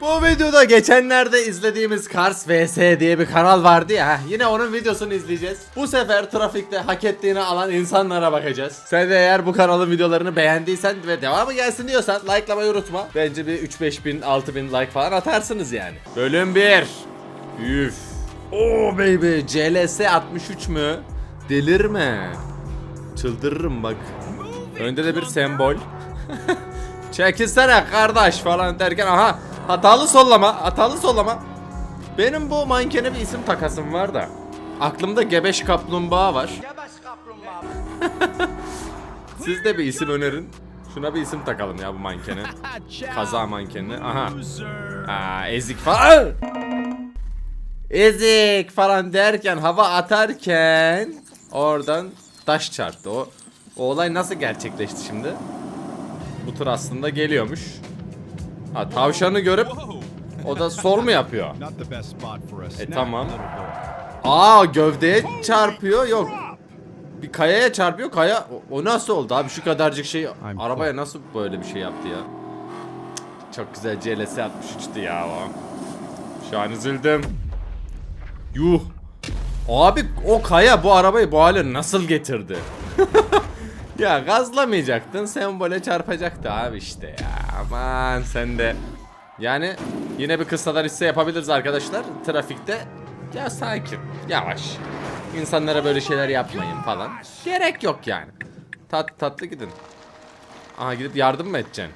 Bu videoda geçenlerde izlediğimiz Cars vs diye bir kanal vardı ya. Yine onun videosunu izleyeceğiz. Bu sefer trafikte hak ettiğini alan insanlara bakacağız. Sen de eğer bu kanalın videolarını beğendiysen ve devamı gelsin diyorsan likelamayı unutma. Bence bir 3-5 bin 6 bin like falan atarsınız yani. Bölüm 1. Üf. Oo baby CLS 63 mü? Delirme. Çıldırırım bak. Önde de bir sembol. Çekilsene kardeş falan derken aha hatalı sollama hatalı sollama. Benim bu mankene bir isim takasım var da. Aklımda gebeş kaplumbağa var. Siz de bir isim önerin. Şuna bir isim takalım ya bu mankene. Kaza mankenine. Aha. Aa, ezik falan. Ezik falan derken hava atarken oradan taş çarptı. O, o olay nasıl gerçekleşti şimdi? Bu tır aslında geliyormuş. Ha tavşanı görüp o da sol mu yapıyor? Snack, tamam. Aa gövdeye çarpıyor yok. Bir kayaya çarpıyor kaya o, o nasıl oldu abi şu kadarcık şey arabaya nasıl böyle bir şey yaptı ya? Cık, Çok güzel CLS 63'tü ya o. Şu an üzüldüm. Yuh. Abi o kaya bu arabayı bu hale nasıl getirdi? ya gazlamayacaktın sembole çarpacaktı abi işte ya. Aman sen de. Yani yine bir kısalar hisse yapabiliriz arkadaşlar. Trafikte ya sakin, yavaş. İnsanlara böyle şeyler yapmayın falan. Gerek yok yani. Tat tatlı gidin. Aha gidip yardım mı edeceksin?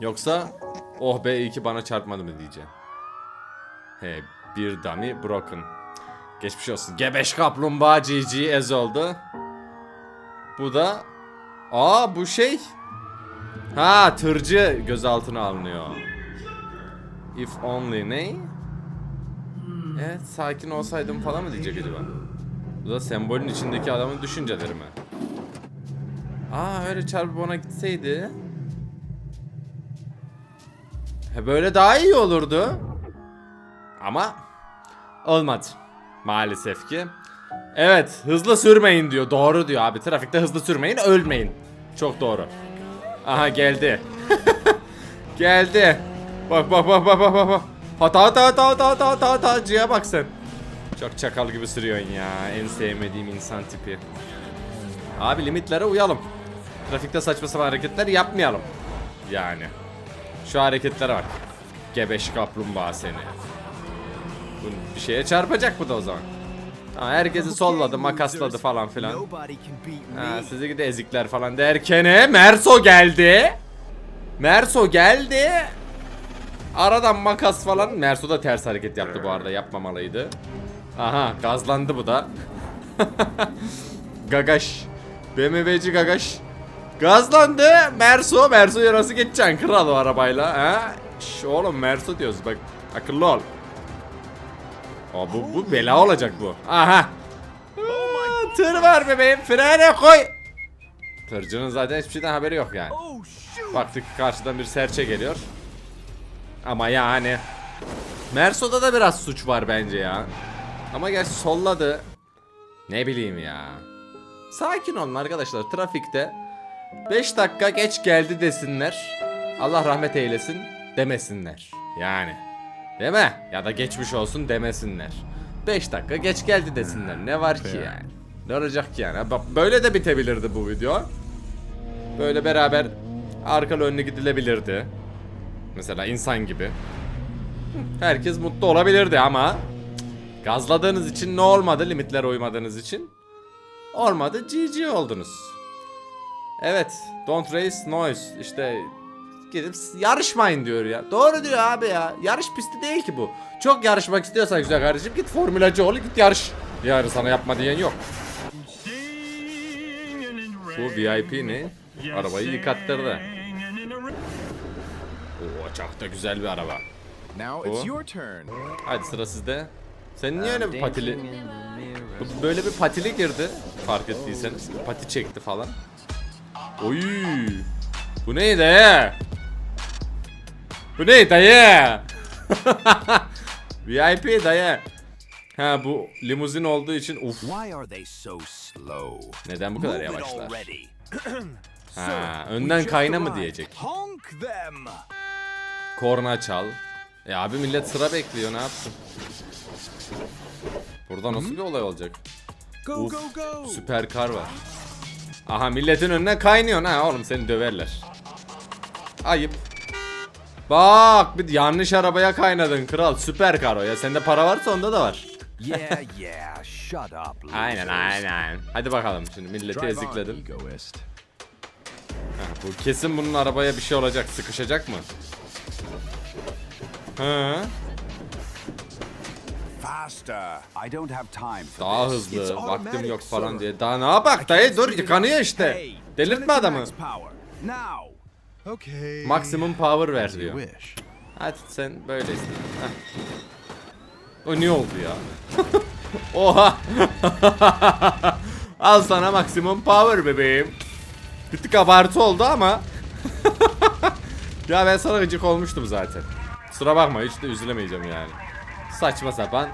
Yoksa oh be iyi ki bana çarpmadı mı diyeceksin. He bir dummy broken. Geçmiş olsun. Gebeş kaplumbağa GG ez oldu. Bu da Aa bu şey Ha tırcı gözaltına alınıyor. If only ne? Evet sakin olsaydım falan mı diyecek acaba? Bu da sembolün içindeki adamın düşünceleri mi? Aa öyle çarpıp ona gitseydi. He böyle daha iyi olurdu. Ama olmadı. Maalesef ki. Evet hızlı sürmeyin diyor. Doğru diyor abi. Trafikte hızlı sürmeyin ölmeyin. Çok doğru. Aha geldi. geldi. Bak bak bak bak bak bak. Hata hata hata hata hata hata hatacıya bak sen. Çok çakal gibi sürüyorsun ya. En sevmediğim insan tipi. Abi limitlere uyalım. Trafikte saçma sapan hareketler yapmayalım. Yani. Şu hareketlere bak. Gebeş kaplumbağa seni. Bu bir şeye çarpacak bu da o zaman. Ha, herkesi solladı, makasladı falan filan. Ha, sizi gidi ezikler falan derken Merso geldi. Merso geldi. Aradan makas falan. Merso da ters hareket yaptı bu arada. Yapmamalıydı. Aha gazlandı bu da. Gagaş. BMW'ci Gagaş. Gazlandı. Merso. Merso'ya nasıl geçeceksin kral o arabayla? Ha? Şş, oğlum Merso diyoruz bak. Akıllı ol. Aa, bu, bu bela olacak bu. Aha. Aa, tır var bebeğim. Frene koy. Tırcının zaten hiçbir şeyden haberi yok yani. Oh! Baktık karşıdan bir serçe geliyor. Ama yani Merso'da da biraz suç var bence ya. Ama gerçi solladı. Ne bileyim ya. Sakin olun arkadaşlar trafikte. 5 dakika geç geldi desinler. Allah rahmet eylesin demesinler. Yani. Değil mi? Ya da geçmiş olsun demesinler. 5 dakika geç geldi desinler. Ne var ki yani? Ne olacak ki yani? Bak böyle de bitebilirdi bu video. Böyle beraber arkalı önlü gidilebilirdi. Mesela insan gibi. Herkes mutlu olabilirdi ama gazladığınız için ne olmadı limitlere uymadığınız için? Olmadı GG oldunuz. Evet, don't raise noise. İşte gidip yarışmayın diyor ya. Doğru diyor abi ya. Yarış pisti değil ki bu. Çok yarışmak istiyorsan güzel kardeşim git formülacı ol git yarış. Yani sana yapma diyen yok. Bu VIP ne? Arabayı yıkattırdı. Oo çok da güzel bir araba. Now it's your turn. Hadi sıra sizde. Sen niye öyle bir patili... Böyle bir patili girdi. Fark ettiyseniz. Pati çekti falan. Oy. Bu ne dayı? Bu ne dayı? VIP dayı. Ha bu limuzin olduğu için uf. Neden bu kadar yavaşlar? Ha önden kayna mı diyecek? Korna çal. E abi millet sıra bekliyor ne yapsın? Burada nasıl bir olay olacak? Uf, süper kar var. Aha milletin önüne kaynıyorsun ha oğlum seni döverler. Ayıp. Bak bir yanlış arabaya kaynadın kral süper kar o ya sende para varsa onda da var. Yeah, yeah. Shut up. Aynen losers. aynen. Hadi bakalım şimdi milleti egoist. Ha, bu kesin bunun arabaya bir şey olacak sıkışacak mı? Hı. Faster. I don't have time for Daha hızlı, vaktim yok falan diye. Daha ne yapak dayı dur yıkanıyor işte. Delirtme adamı. Now. Okay. Maksimum power ver diyor. Hadi sen böyle iste. O ne oldu ya? Oha. Al sana maksimum power bebeğim. Bir tık abartı oldu ama. ya ben sana gıcık olmuştum zaten. Kusura bakma hiç de üzülemeyeceğim yani. Saçma sapan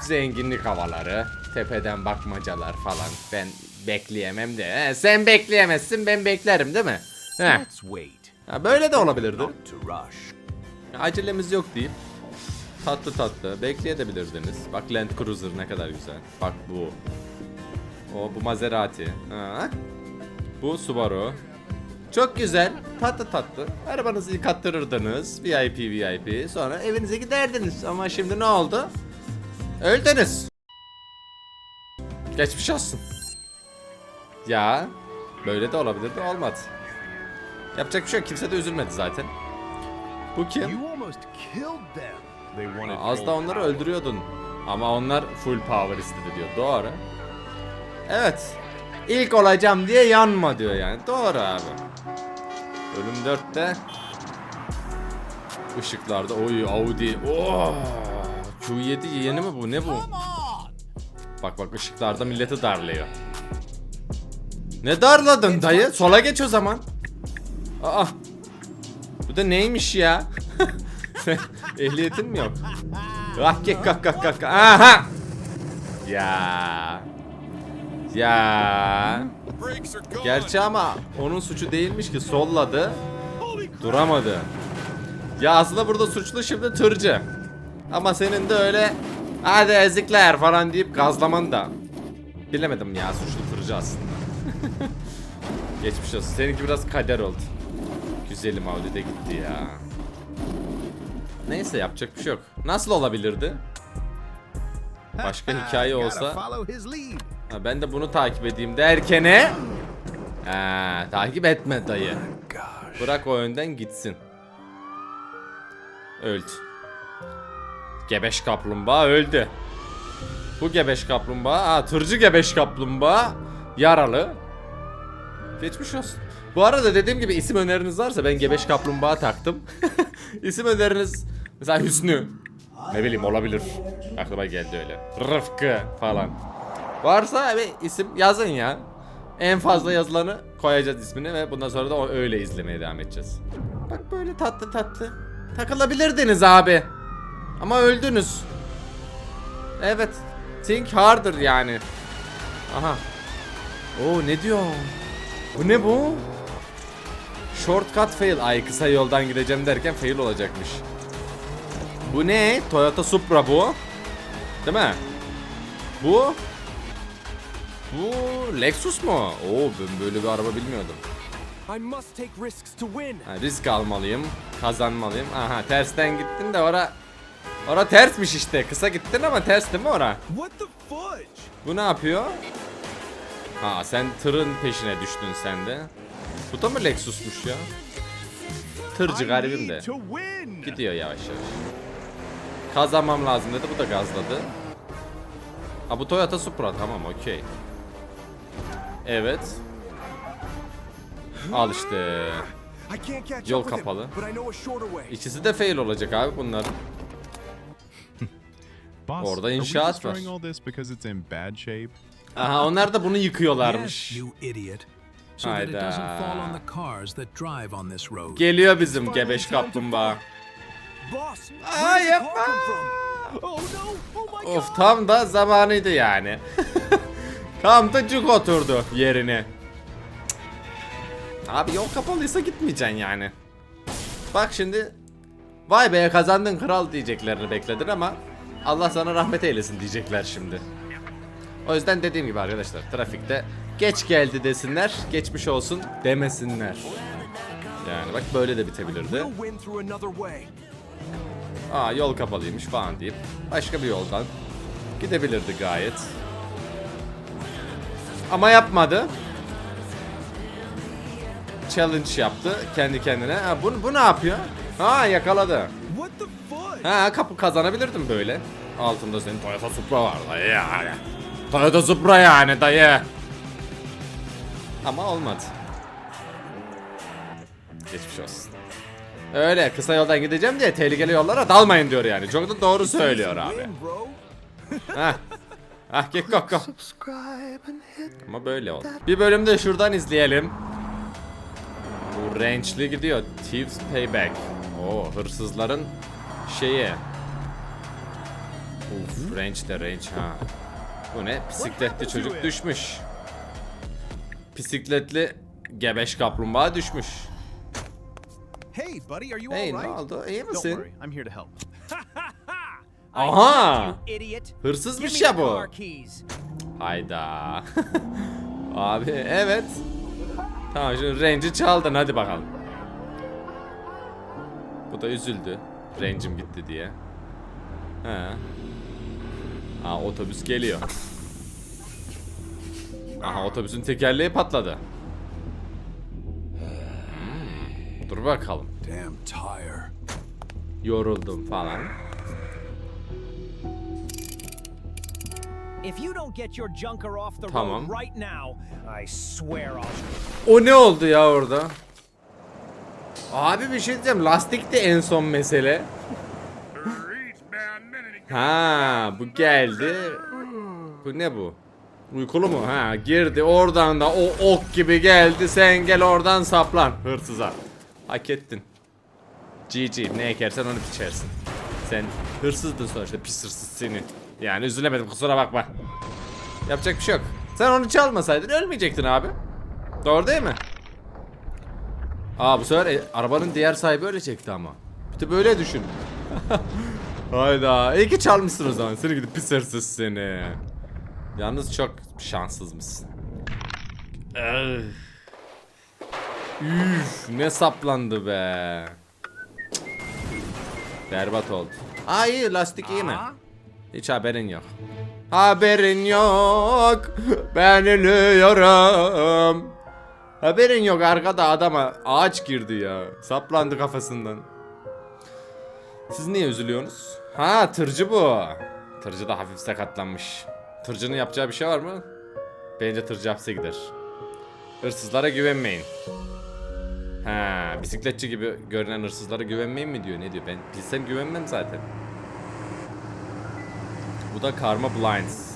zenginlik havaları, tepeden bakmacalar falan. Ben bekleyemem de. He, sen bekleyemezsin ben beklerim değil mi? Heh. Ha, böyle de olabilirdi. Acelemiz yok deyip tatlı tatlı bekleyebilirdiniz. Bak Land Cruiser ne kadar güzel. Bak bu. O bu Maserati. Ha. Bu Subaru. Çok güzel. Tatlı tatlı. Arabanızı yıkattırırdınız. VIP VIP. Sonra evinize giderdiniz. Ama şimdi ne oldu? Öldünüz. Geçmiş olsun. Ya böyle de olabilirdi olmadı. Yapacak bir şey yok. Kimse de üzülmedi zaten. Bu kim? Wanted Az da onları öldürüyordun. Ama onlar full power istedi diyor. Doğru. Evet. İlk olacağım diye yanma diyor yani. Doğru abi. Bölüm 4'te Işıklarda oy Audi. Oo! Q7 yeni mi bu? Ne bu? Bak bak ışıklarda milleti darlıyor. Ne darladın dayı? Sola geç o zaman. Aa. Bu da neymiş ya? Ehliyetin mi yok? Ah gek kak kak kak. Aha! Ya. Ya. Gerçi ama onun suçu değilmiş ki solladı. Duramadı. Ya aslında burada suçlu şimdi tırcı. Ama senin de öyle hadi ezikler falan deyip gazlaman da. Bilemedim ya suçlu tırcı aslında. Geçmiş olsun. Seninki biraz kader oldu. Güzelim Audi de gitti ya. Neyse yapacak bir şey yok. Nasıl olabilirdi? Başka hikaye olsa ha, ben de bunu takip edeyim derkene ha, takip etme dayı. Bırak o önden gitsin. Öldü. Gebeş kaplumbağa öldü. Bu gebeş kaplumbağa, aa, tırcı gebeş kaplumbağa yaralı. Geçmiş olsun. Bu arada dediğim gibi isim öneriniz varsa ben gebeş kaplumbağa taktım. isim öneriniz mesela Hüsnü. Ne bileyim olabilir. Aklıma geldi öyle. Rıfkı falan. Varsa bir isim yazın ya. En fazla yazılanı koyacağız ismini ve bundan sonra da o öyle izlemeye devam edeceğiz. Bak böyle tatlı tatlı. Takılabilirdiniz abi. Ama öldünüz. Evet. Think harder yani. Aha. Oo ne diyor? Bu ne bu? Shortcut fail. Ay kısa yoldan gideceğim derken fail olacakmış. Bu ne? Toyota Supra bu. Değil mi? Bu? Bu Lexus mu? Oo ben böyle bir araba bilmiyordum. I must take risks to win. Ha, risk almalıyım. Kazanmalıyım. Aha tersten gittin de ora... Ora tersmiş işte. Kısa gittin ama ters değil mi ora? Bu ne yapıyor? Ha sen tırın peşine düştün sen de. Bu da mı Lexus'muş ya? Tırcı garibim de. Gidiyor yavaş yavaş. Kazanmam lazım dedi. Bu da gazladı. Ha bu Toyota Supra tamam okey. Evet. Al işte. Yol kapalı. İkisi de fail olacak abi bunların. Orada inşaat var. Aha onlar da bunu yıkıyorlarmış. Hayda. the cars that drive on this road. Geliyor bizim gebeş kaplumbağa. Aa yapma. Oh! Oh! Of tam da zamanıydı yani. tam da cuk oturdu yerine. Abi yol kapalıysa gitmeyeceksin yani. Bak şimdi Vay be kazandın kral diyeceklerini bekledin ama Allah sana rahmet eylesin diyecekler şimdi. O yüzden dediğim gibi arkadaşlar trafikte geç geldi desinler, geçmiş olsun demesinler. Yani bak böyle de bitebilirdi. Aa yol kapalıymış falan deyip başka bir yoldan gidebilirdi gayet. Ama yapmadı. Challenge yaptı kendi kendine. Ha, bu, bu ne yapıyor? Ha yakaladı. Ha kapı kazanabilirdim böyle. Altında senin Toyota Supra var dayı yani. Toyota Supra yani dayı. Ama olmadı. Geçmiş olsun. Öyle kısa yoldan gideceğim diye tehlikeli yollara dalmayın diyor yani. Çok da doğru söylüyor abi. Hah. Ah gel kok kok. Ama böyle oldu. Bir bölüm de şuradan izleyelim. Bu range'li gidiyor. Thieves Payback. Oo hırsızların şeyi. Uf range de range ha. Bu ne? Bisikletli çocuk düşmüş. Bisikletli gebeş kaplumbağa düşmüş. Hey, buddy, are you Hey ne oldu? İyi Don't misin? worry, I'm here to help. Aha! Hırsızmış ya bu. Hayda. Abi evet. Tamam şimdi range'i çaldın hadi bakalım. Bu da üzüldü. Range'im gitti diye. He. Aa otobüs geliyor. Aha otobüsün tekerleği patladı. Dur bakalım. Damn tire. Yoruldum falan. If you don't get your junker off the Tamam. road right now, I swear I'll. O ne oldu ya orada? Abi bir şey diyeceğim. Lastik de en son mesele. ha bu geldi. Bu ne bu? Uykulu mu? Ha girdi oradan da o ok gibi geldi. Sen gel oradan saplan hırsıza. Hak ettin. GG ne ekersen onu biçersin. Sen hırsızdın sonuçta pis hırsız seni. Yani üzülemedim kusura bakma. Yapacak bir şey yok. Sen onu çalmasaydın ölmeyecektin abi. Doğru değil mi? Aa bu sefer e, arabanın diğer sahibi öyle çekti ama. Bir de böyle düşün. Hayda. İyi ki çalmışsın o zaman. Seni gidip pis hırsız seni. Yalnız çok şanssızmışsın. Üf, ne saplandı be. Berbat oldu. İyi lastik iyi mi? Hiç haberin yok. Haberin yok. Ben ölüyorum. Haberin yok arkada adama ağaç girdi ya. Saplandı kafasından. Siz niye üzülüyorsunuz? Ha tırcı bu. Tırcı da hafif sakatlanmış. Tırcının yapacağı bir şey var mı? Bence tırcı hapse gider. Hırsızlara güvenmeyin. Ha, bisikletçi gibi görünen hırsızlara güvenmeyin mi diyor? Ne diyor? Ben bilsem güvenmem zaten. Bu da Karma Blinds.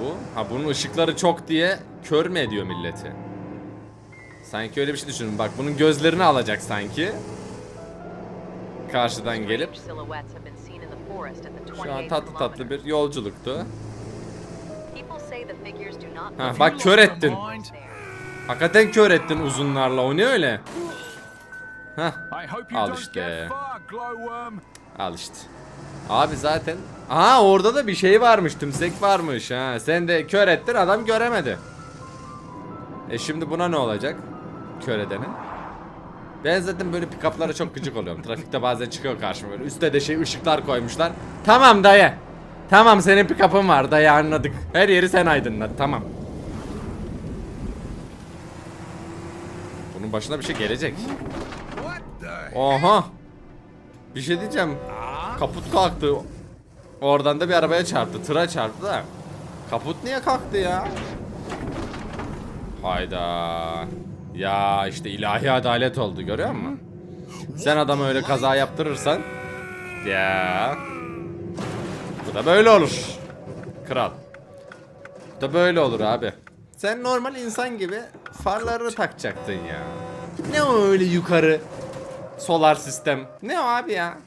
Bu. Ha bunun ışıkları çok diye kör mü ediyor milleti? Sanki öyle bir şey düşünün. Bak bunun gözlerini alacak sanki. Karşıdan gelip. Şu an tatlı tatlı bir yolculuktu. Ha bak kör ettin. Hakikaten kör ettin uzunlarla. O ne öyle? Hah. I hope you Al don't işte. Al işte. Abi zaten. Aha orada da bir şey varmış. Tümsek varmış. Ha sen de kör ettin adam göremedi. E şimdi buna ne olacak? Kör edene. Ben zaten böyle pick-up'lara çok gıcık oluyorum. Trafikte bazen çıkıyor karşıma böyle. Üste de şey ışıklar koymuşlar. Tamam dayı. Tamam senin pick-up'ın var dayı anladık. Her yeri sen aydınlat tamam. Bunun başına bir şey gelecek. Oha. Bir şey diyeceğim. Kaput kalktı. Oradan da bir arabaya çarptı. Tıra çarptı da. Kaput niye kalktı ya? Hayda. Ya işte ilahi adalet oldu görüyor musun? Sen adamı öyle kaza yaptırırsan ya da böyle olur. Kral. Da böyle olur abi. Sen normal insan gibi farlarını takacaktın ya. Ne o öyle yukarı solar sistem? Ne o abi ya?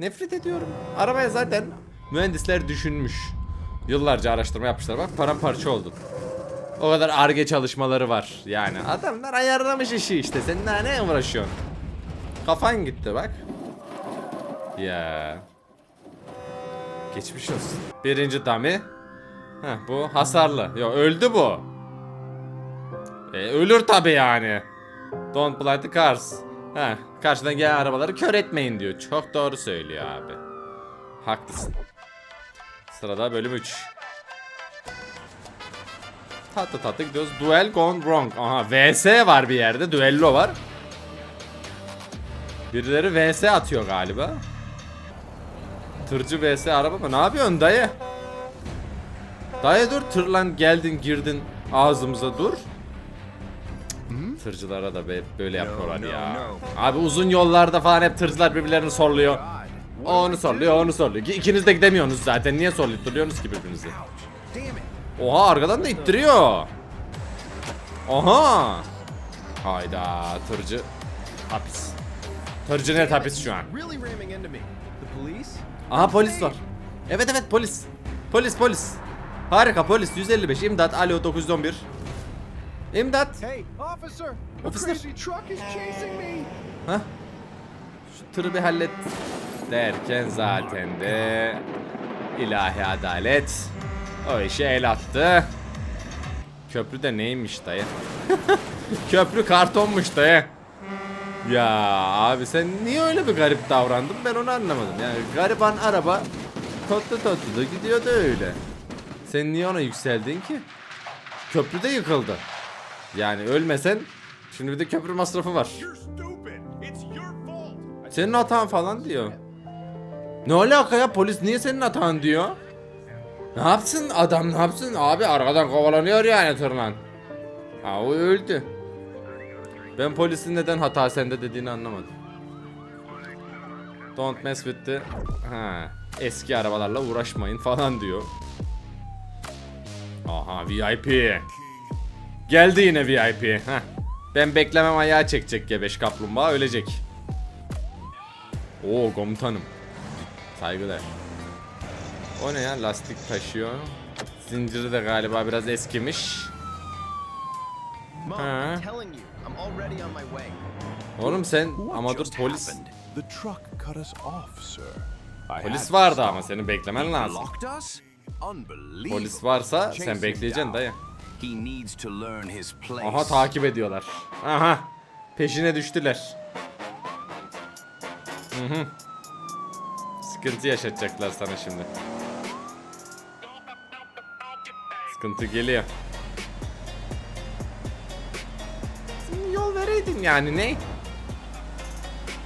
Nefret ediyorum. Arabaya zaten mühendisler düşünmüş. Yıllarca araştırma yapmışlar. Bak paramparça oldu. O kadar arge çalışmaları var. Yani adamlar ayarlamış işi işte. Sen daha ne uğraşıyorsun? Kafan gitti bak. Ya. Geçmiş olsun. Birinci dummy. Heh, bu hasarlı. Yo öldü bu. E, ölür tabi yani. Don't blind the cars. Heh, karşıdan gelen arabaları kör etmeyin diyor. Çok doğru söylüyor abi. Haklısın. Sırada bölüm 3. Tatlı tatlı gidiyoruz. Duel gone wrong. Aha VS var bir yerde. Duello var. Birileri VS atıyor galiba. Tırcı VS araba mı? Ne yapıyorsun dayı? Dayı dur tır lan geldin girdin ağzımıza dur. Tırcılara da böyle yapıyorlar ya. Abi uzun yollarda falan hep tırcılar birbirlerini sorluyor. O onu sorluyor, onu sorluyor. İki- İkiniz de gidemiyorsunuz zaten. Niye sorlayıp duruyorsunuz ki birbirinizi? Oha arkadan da ittiriyor. Oha. Hayda tırcı hapis. Tırcı net hapis şu an. Aha polis var. Evet evet polis. Polis polis. Harika polis 155 imdat alo 911. İmdat. Hey, officer! Officer. crazy truck is chasing me! Ha? Şu tırı bir hallet. Derken zaten de ilahi adalet o işe el attı. Köprü de neymiş dayı? Köprü kartonmuş dayı. Ya abi sen niye öyle bir garip davrandın ben onu anlamadım. Yani gariban araba totlu totlu da gidiyordu öyle. Sen niye ona yükseldin ki? Köprü de yıkıldı. Yani ölmesen şimdi bir de köprü masrafı var. Senin hatan falan diyor. Ne alaka ya polis niye senin hatan diyor? Ne yapsın adam ne yapsın abi arkadan kovalanıyor yani tırlan. Ha o öldü. Ben polisin neden hata sende dediğini anlamadım. Don't mess with the... Ha, eski arabalarla uğraşmayın falan diyor. Aha VIP. Geldi yine VIP. Heh. Ben beklemem ayağa çekecek gebeş kaplumbağa ölecek. Oo komutanım. Saygılar. O ne ya lastik taşıyor. Zinciri de galiba biraz eskimiş. Mom, Oğlum sen What ama dur just polis. Polis vardı ama senin beklemen lazım. Polis varsa sen bekleyeceksin dayı. Aha takip ediyorlar. Aha. Peşine düştüler. Hı hı. Sıkıntı yaşatacaklar sana şimdi. Sıkıntı geliyor. Yani ne?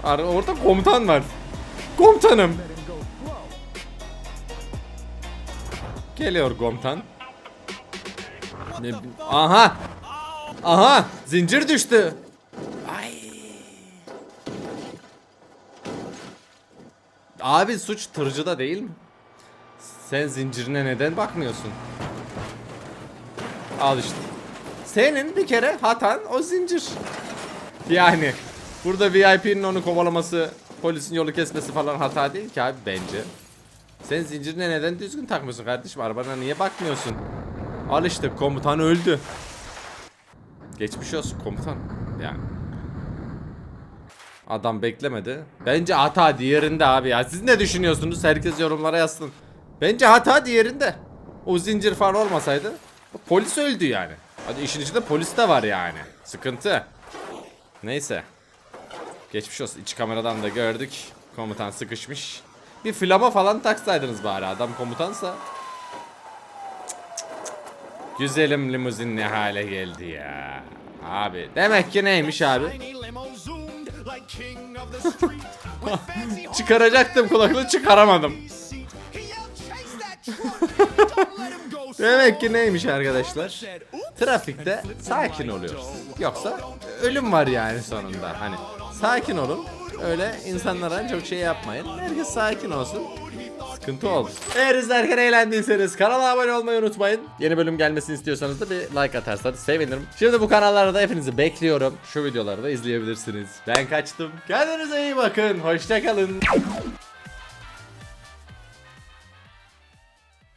Ar orada komutan var. Komutanım. Geliyor komutan. Ne Aha! Aha! Zincir düştü. Ay. Abi suç tırcıda değil mi? Sen zincirine neden bakmıyorsun? Al işte. Senin bir kere hatan o zincir. Yani burada VIP'nin onu kovalaması, polisin yolu kesmesi falan hata değil ki abi bence. Sen zincirine neden düzgün takmıyorsun kardeşim? Arabana niye bakmıyorsun? Al işte komutan öldü. Geçmiş olsun komutan. Yani. Adam beklemedi. Bence hata diğerinde abi ya. Siz ne düşünüyorsunuz? Herkes yorumlara yazsın. Bence hata diğerinde. O zincir falan olmasaydı polis öldü yani. Hadi işin içinde polis de var yani. Sıkıntı. Neyse. Geçmiş olsun. İç kameradan da gördük. Komutan sıkışmış. Bir flama falan taksaydınız bari adam komutansa. Güzelim limuzin ne hale geldi ya. Abi demek ki neymiş abi? Çıkaracaktım kulaklığı çıkaramadım. Demek ki neymiş arkadaşlar? Trafikte sakin oluyoruz. Yoksa ölüm var yani sonunda. Hani sakin olun. Öyle insanlara çok şey yapmayın. Herkes sakin olsun. Sıkıntı oldu. Eğer izlerken eğlendiyseniz kanala abone olmayı unutmayın. Yeni bölüm gelmesini istiyorsanız da bir like atarsanız sevinirim. Şimdi bu kanallarda hepinizi bekliyorum. Şu videoları da izleyebilirsiniz. Ben kaçtım. Kendinize iyi bakın. Hoşçakalın.